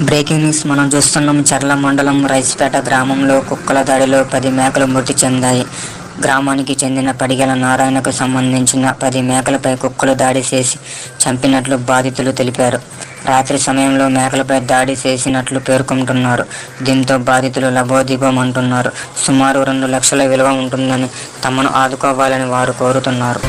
Breaking news మనం చూస్తున్నాం. చర్ల మండలం రైస్పేట గ్రామంలో కుక్కల దాడిలో పది మేకలు మృతి చెందాయి. గ్రామానికి చెందిన పడిగల నారాయణకు సంబంధించిన పది మేకలపై కుక్కలు దాడి చేసి చంపినట్లు బాధితులు తెలిపారు. రాత్రి సమయంలో మేకలపై దాడి చేసినట్లు పేర్కొంటున్నారు. దీంతో బాధితులు లబోదిబోమంటున్నారు. సుమారు రెండు లక్షల విలువ ఉంటుందని తమను ఆదుకోవాలని వారు కోరుతున్నారు.